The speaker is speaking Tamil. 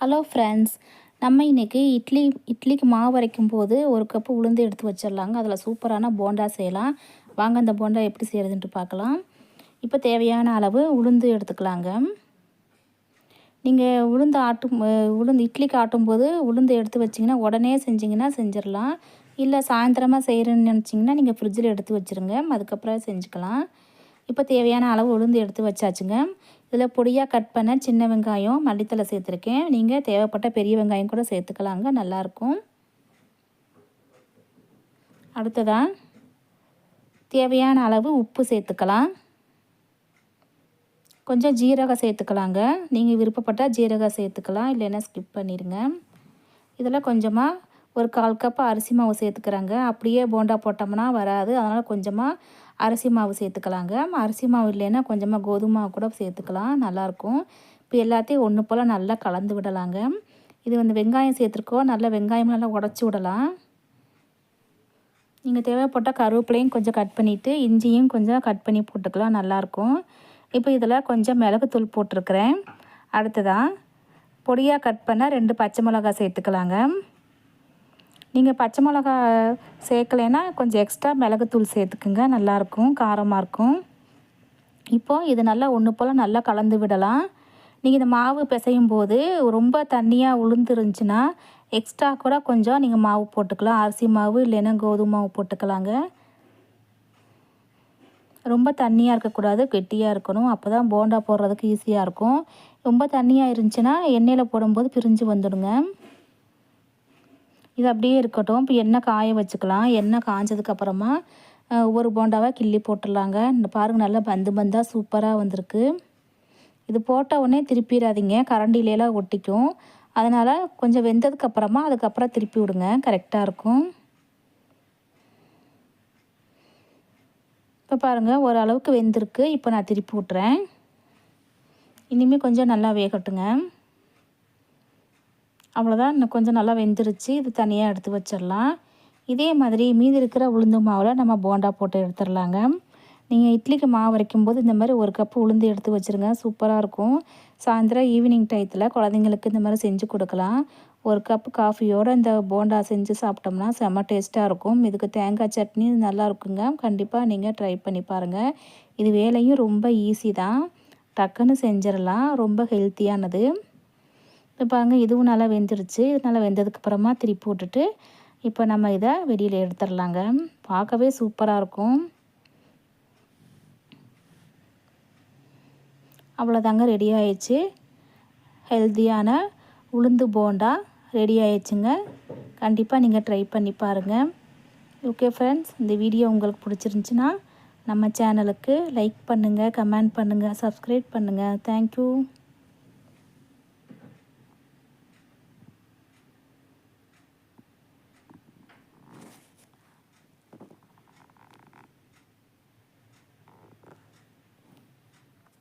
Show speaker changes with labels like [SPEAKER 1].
[SPEAKER 1] ஹலோ ஃப்ரெண்ட்ஸ் நம்ம இன்றைக்கி இட்லி இட்லிக்கு மாவு வரைக்கும் போது ஒரு கப்பு உளுந்து எடுத்து வச்சிடலாங்க. அதில் சூப்பரான போண்டா செய்யலாம். வாங்க அந்த போண்டா எப்படி செய்கிறதுன்ட்டு பார்க்கலாம். இப்போ தேவையான அளவு உளுந்து எடுத்துக்கலாங்க. நீங்கள் உளுந்து ஆட்டும் உளுந்து இட்லிக்கு ஆட்டும்போது உளுந்து எடுத்து வச்சிங்கன்னா உடனே செஞ்சிங்கன்னா செஞ்சிடலாம். இல்லை சாயந்தரமாக செய்கிறேன்னு நினச்சிங்கன்னா நீங்கள் ஃப்ரிட்ஜில் எடுத்து வச்சுருங்க. அதுக்கப்புறம் செஞ்சுக்கலாம். இப்போ தேவையான அளவு உளுந்து எடுத்து வச்சாச்சுங்க. இதில் பொடியாக கட் பண்ண சின்ன வெங்காயம் மல்லித்தலை சேர்த்துருக்கேன். நீங்கள் தேவைப்பட்ட பெரிய வெங்காயம் கூட சேர்த்துக்கலாங்க நல்லாயிருக்கும். அடுத்ததாக தேவையான அளவு உப்பு சேர்த்துக்கலாம். கொஞ்சம் ஜீரகம் சேர்த்துக்கலாங்க. நீங்கள் விருப்பப்பட்டால் ஜீரகம் சேர்த்துக்கலாம் இல்லைன்னா ஸ்கிப் பண்ணிடுங்க. இதில் கொஞ்சமாக ஒரு கால் கப் அரிசி மாவு சேர்த்துக்கிறாங்க. அப்படியே போண்டா போட்டோம்னா வராது. அதனால் கொஞ்சமாக அரிசி மாவு சேர்த்துக்கலாங்க. அரிசி மாவு இல்லைன்னா கொஞ்சமாக கோதுமை மாவு கூட சேர்த்துக்கலாம். நல்லாயிருக்கும் இப்போ எல்லாத்தையும் ஒன்று போல் நல்லா கலந்து விடலாங்க. இது வந்து வெங்காயம் சேர்த்துருக்கோம். நல்லா வெங்காயம் நல்லா உடச்சி விடலாம். நீங்கள் தேவைப்பட்டால் கருவேப்பிலையும் கொஞ்சம் கட் பண்ணிவிட்டு இஞ்சியும் கொஞ்சம் கட் பண்ணி போட்டுக்கலாம். நல்லாயிருக்கும் இப்போ இதில் கொஞ்சம் மிளகுத்தூள் போட்டிருக்கிறேன். அடுத்ததாக பொடியாக கட் பண்ண ரெண்டு பச்சை மிளகாய் சேர்த்துக்கலாங்க. நீங்கள் பச்சை மிளகா சேர்க்கலைன்னா கொஞ்சம் எக்ஸ்ட்ரா மிளகுத்தூள் சேர்த்துக்குங்க. நல்லாயிருக்கும் காரமாக இருக்கும். இப்போது இது நல்லா ஒன்று போல் நல்லா கலந்து விடலாம். நீங்கள் இந்த மாவு பிசையும் போது ரொம்ப தண்ணியாக உளுந்துருந்துச்சுன்னா எக்ஸ்ட்ரா கூட கொஞ்சம் நீங்கள் மாவு போட்டுக்கலாம். அரிசி மாவு இல்லைன்னா கோதுமை மாவு போட்டுக்கலாங்க. ரொம்ப தண்ணியாக இருக்கக்கூடாது கெட்டியாக இருக்கணும். அப்போ தான் போண்டா போடுறதுக்கு ஈஸியாக இருக்கும். ரொம்ப தண்ணியாக இருந்துச்சுன்னா எண்ணெயில் போடும்போது பிரிஞ்சு வந்துடுங்க. இது அப்படியே இருக்கட்டும். இப்போ எண்ணெய் காய வச்சுக்கலாம். எண்ணெய் காஞ்சதுக்கப்புறமா ஒவ்வொரு போண்டாவாக கிள்ளி போட்டுடலாங்க. இந்த பாருங்கள் நல்லா பந்து பந்தாக சூப்பராக வந்திருக்கு. இது போட்ட உடனே திருப்பிடாதீங்க. கரண்டிலேலாம் ஒட்டிக்கும். அதனால் கொஞ்சம் வெந்ததுக்கப்புறமா அதுக்கப்புறம் திருப்பி விடுங்க. கரெக்டாக இருக்கும். இப்போ பாருங்கள் ஓரளவுக்கு வெந்திருக்கு. இப்போ நான் திருப்பி விட்றேன் இனிமேல் கொஞ்சம் நல்லா வேகட்டுங்க. அவ்வளோதான் இன்னும் கொஞ்சம் நல்லா வெந்துருச்சு. இது தனியாக எடுத்து வச்சிடலாம். இதே மாதிரி மீதி இருக்கிற உளுந்து மாவில் நம்ம போண்டா போட்டு எடுத்துடலாங்க. நீங்கள் இட்லிக்கு மாவு வரைக்கும் போது இந்த மாதிரி ஒரு கப்பு உளுந்து எடுத்து வச்சுருங்க. சூப்பராக இருக்கும். சாயந்தரம் ஈவினிங் டயத்தில் குழந்தைங்களுக்கு இந்த மாதிரி செஞ்சு கொடுக்கலாம். ஒரு கப்பு காஃபியோடு இந்த போண்டா செஞ்சு சாப்பிட்டோம்னா செம்ம டேஸ்ட்டாக இருக்கும். இதுக்கு தேங்காய் சட்னி நல்லா இருக்குங்க. கண்டிப்பாக நீங்கள் ட்ரை பண்ணி பாருங்கள் இது வேலையும் ரொம்ப ஈஸி தான். டக்குன்னு செஞ்சிடலாம். ரொம்ப ஹெல்த்தியானது இப்போ பாருங்க இதுவும் நல்லா வெந்துருச்சு. இது நல்லா வெந்ததுக்கப்புறமா திருப்பி போட்டுட்டு இப்போ நம்ம இதை வெளியில் எடுத்துடலாங்க பார்க்கவே சூப்பராக இருக்கும். அவ்வளோதாங்க ரெடி ஆயிடுச்சு. ஹெல்த்தியான உளுந்து போண்டா ரெடி ஆயிடுச்சுங்க. கண்டிப்பாக நீங்கள் ட்ரை பண்ணி பாருங்கள் ஓகே ஃப்ரெண்ட்ஸ் இந்த வீடியோ உங்களுக்கு பிடிச்சிருந்துச்சின்னா நம்ம சேனலுக்கு லைக் பண்ணுங்கள் கமெண்ட் பண்ணுங்கள் சப்ஸ்கிரைப் பண்ணுங்கள் தேங்க்யூ